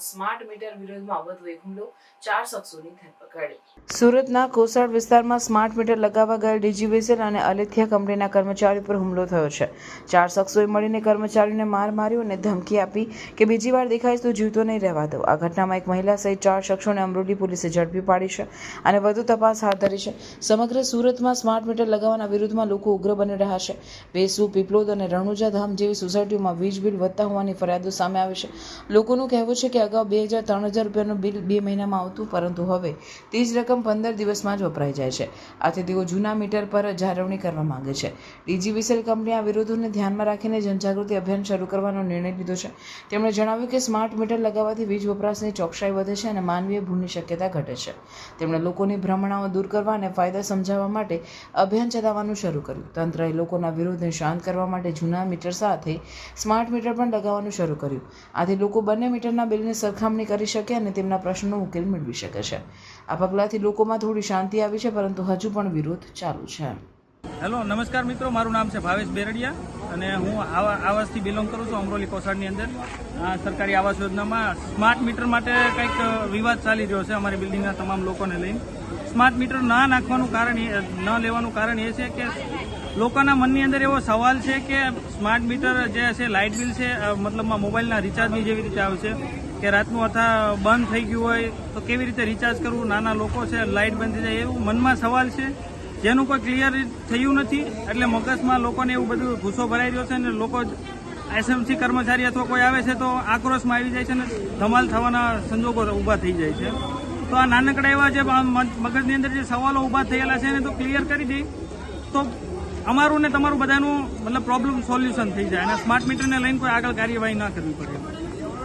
Smart meter વિરોધમાં વધુ એક ચાર શખ્સોની ધરપકડ સુરતના કોસાડ વિસ્તારમાં સ્માર્ટ મીટર લગાવવા ગયેલ ડીજીવેસેલ અને અલેથિયા કંપનીના કર્મચારી પર હુમલો થયો છે. ચાર શખ્સોએ મળીને કર્મચારીને માર માર્યો અને ધમકી આપી કે બીજી વાર દેખાય તો જીવતો નહીં રહેવા દો. આ ઘટનામાં એક મહિલા સહિત ચાર શખ્સોને અમરોલી પોલીસે ઝડપી પાડી છે અને વધુ તપાસ હાથ ધરી છે. સમગ્ર સુરતમાં સ્માર્ટ મીટર લગાવવાના વિરુદ્ધમાં લોકો ઉગ્ર બની રહ્યા છે. વેસુ પીપલોદ અને રણુજા ધામ જેવી સોસાયટીઓમાં વીજ બિલ વધતા હોવાની ફરિયાદો સામે આવે છે. લોકોનું કહેવું છે કે અગાઉ બે હજાર, ત્રણ હજાર રૂપિયાનું બિલ બે મહિનામાં આવતું, પરંતુ હવે તે જ રકમ પંદર દિવસમાં જ વપરાઈ જાય છે. આથી તેઓ જૂના મીટર પર જાળવણી કરવા માંગે છે. ડીજીવીસીએલ કંપની આ વિરોધોને ધ્યાનમાં રાખીને જનજાગૃતિ અભિયાન શરૂ કરવાનો નિર્ણય લીધો છે. તેમણે જણાવ્યું કે સ્માર્ટ મીટર લગાવવાથી વીજ વપરાશની ચોકસાઈ વધે છે અને માનવીય ભૂલની શક્યતા ઘટે છે. તેમણે લોકોની ભ્રમણાઓ દૂર કરવા અને ફાયદા સમજાવવા માટે અભિયાન ચલાવવાનું શરૂ કર્યું. તંત્રએ લોકોના વિરોધને શાંત કરવા માટે જૂના મીટર સાથે સ્માર્ટ મીટર પણ લગાવવાનું શરૂ કર્યું. આથી લોકો બંને મીટરના બિલની સરખામણી કરી શકે અને તેમના પ્રશ્નોનો ઉકેલ મેળવી શકે છે. આ પગલાંથી લોકોમાં થોડી શાંતિ આવી છે, પરંતુ હજુ પણ વિરોધ ચાલુ છે. હેલો, નમસ્કાર મિત્રો, મારું નામ છે ભાવેશ બેરડિયા અને હું આવા આવાસથી બિલોંગ કરું છું અમરોલી કોસાડની અંદર. આ સરકારી આવાસ યોજનામાં સ્માર્ટ મીટર માટે કંઈક વિવાદ ચાલી રહ્યો છે અમારી બિલ્ડિંગના તમામ લોકોને લઈને. સ્માર્ટ મીટર ના નાખવાનું કારણ એ, ન લેવાનું કારણ એ છે કે લોકોના મનની અંદર એવો સવાલ છે કે સ્માર્ટ મીટર જે છે, લાઇટ બિલ છે મતલબમાં મોબાઈલના રિચાર્જની જેવી રીતે આવશે કે રાતનું અથા બંધ થઈ ગયું હોય તો કેવી રીતે રિચાર્જ કરવું? નાના લોકો છે લાઇટ બંધ થઈ જાય એવું મનમાં સવાલ છે. જેનું કોઈ ક્લિયર થયું નથી, એટલે મગજમાં લોકોને એવું બધું ગુસ્સો ભરાઈ રહ્યો છે અને લોકો એસએમસી કર્મચારી અથવા કોઈ આવે છે તો આક્રોશમાં આવી જાય છે અને ધમાલ થવાના સંજોગો ઊભા થઈ જાય છે. તો આ નાનકડા એવા જે મગ- મગજની અંદર જે સવાલો ઊભા થયેલા છે એને તો ક્લિયર કરી દઈ તો અમારું ને તમારું બધાનું મતલબ પ્રોબ્લેમ સોલ્યુશન થઈ જાય અને સ્માર્ટ મીટરને લઈને કોઈ આગળ કાર્યવાહી ના કરવી પડે.